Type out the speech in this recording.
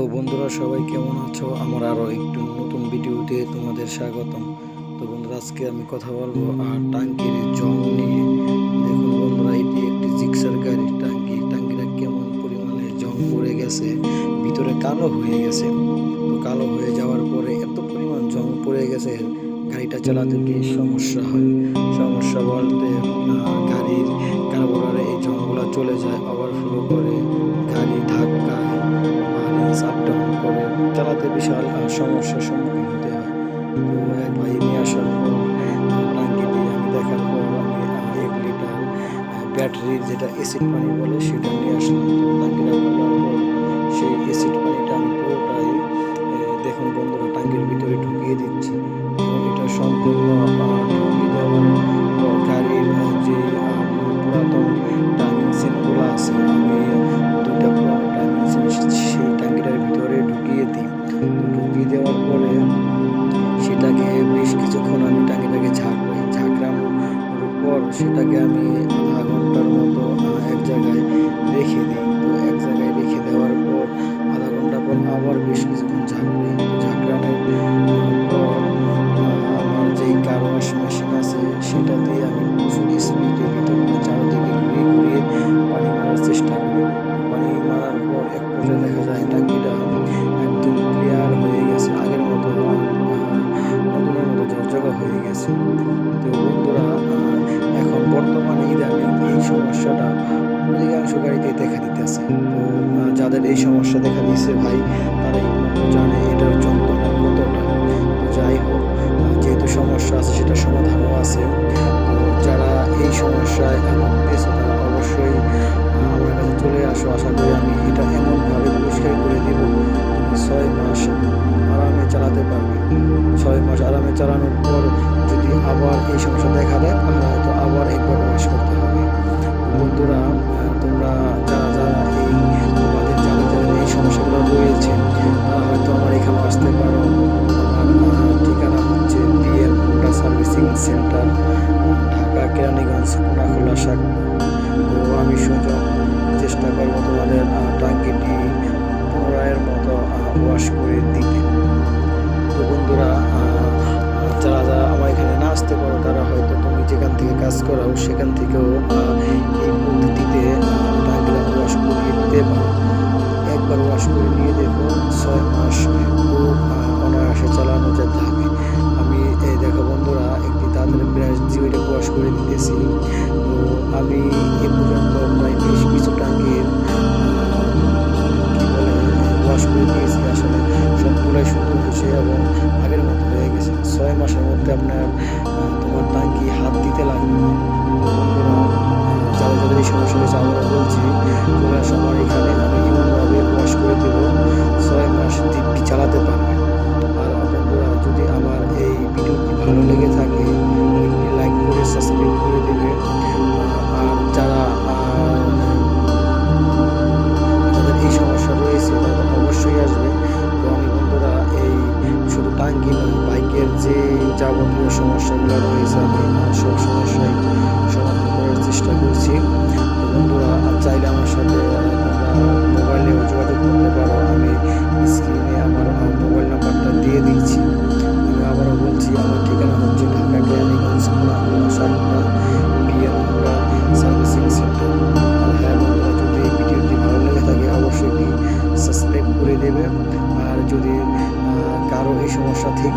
তো বন্ধুরা সবাই কেমন আছো? আমার আরও একটু নতুন ভিডিওতে তোমাদের স্বাগতম। তো বন্ধুরা, আজকে আমি কথা বলব আর টাঙ্কির জং নিয়ে। দেখুন বন্ধুরা, এটি একটি জিক্সার গাড়ির টাঙ্কি, টাঙ্কিটা কেমন পরিমাণে জং পড়ে গেছে, ভিতরে কালো হয়ে গেছে। তো কালো হয়ে যাওয়ার পরে এত পরিমাণ জং পড়ে গেছে, গাড়িটা চালাতে বেশ সমস্যা হয়? সমস্যা বলতে গাড়ির কার্বোরারে এই জংগুলো চলে যায় ওভারফ্লো করে। চালাতে বিশাল সমস্যার সম্মুখীন হতে হয়। তো এক ভাই নিয়ে আসার টাঙ্কিটি আমি দেখার পর আমি এক লিটার ব্যাটারির যেটা অ্যাসিড পানি বলে সেটা নিয়ে আসলাম। সেই অ্যাসিড পানিটা আমি পুরোটাই দেখুন বন্ধুরা টাঙ্কির ভিতরে ঢুকিয়ে দিচ্ছি। এবং এটা সম্পূর্ণ ঢুকিয়ে দেওয়ার সেটাকে আমি আধা ঘণ্টার মতো এক জায়গায় রেখে দিই। তো এক জায়গায় রেখে দেওয়ার পর আধা ঘণ্টা পর আবার বেশ কিছুক্ষণ ঝাঁকড়াই অধিকাংশ দেখা দিতেছে তো যাদের এই সমস্যা দেখা দিয়েছে ভাই তারা জানে এটার যন্ত্রণা কতটা। যাই হোক যেহেতু সমস্যা আছে, সেটা সমাধানও আছে। যারা এই সমস্যায় ভুগতেছে তারা অবশ্যই আমার কাছে চলে আসো। আশা করি আমি এটা এমনভাবে পরিষ্কার করে দেবো তুমি ছয় মাস আরামে চালাতে পারবে। ছয় মাস আরামে চালানোর পর যদি আবার এই সমস্যা দেখা দেয়, তাহলে হয়তো আবার একবার ওয়াশ করতে হবে। সেন্টার ঢাকা, কেরানীগঞ্জ কোনাখোলা শাক তো আমি সুযোগ চেষ্টা করব তোমাদের টাঙ্কিটি পুনরায়ের মতো ওয়াশ করে দিতে। তো বন্ধুরা যারা যারা আমার এখানে না আসতে পারো, তারা হয়তো তুমি যেখান থেকে কাজ করাও, সেখান থেকেও এবং আগের মতো হয়ে গেছে। ছয় মাসের মধ্যে আপনার তোমার টাঙ্কি হাত দিতে লাগবে যাদের যাদের এই সমস্যা হয়েছে আমরা বলছি চলে শুধু নয়, বাইকের যে যাবতীয় সমস্যাগুলো রয়েছে, আমি সব সমস্যাই সমাধান করার চেষ্টা করছি। বন্ধুরা চাইলে আমার সাথে মোবাইলেও যোগাযোগ করতে পারো। আমি স্ক্রিনে আমার মোবাইল নাম্বারটা দিয়ে দিচ্ছি। আমি আবারও বলছি, আমার ঠিকানা হচ্ছে ঢাকা কেরানীগঞ্জ সার্ভিসিং সেন্টার। সমস্যা ঠিক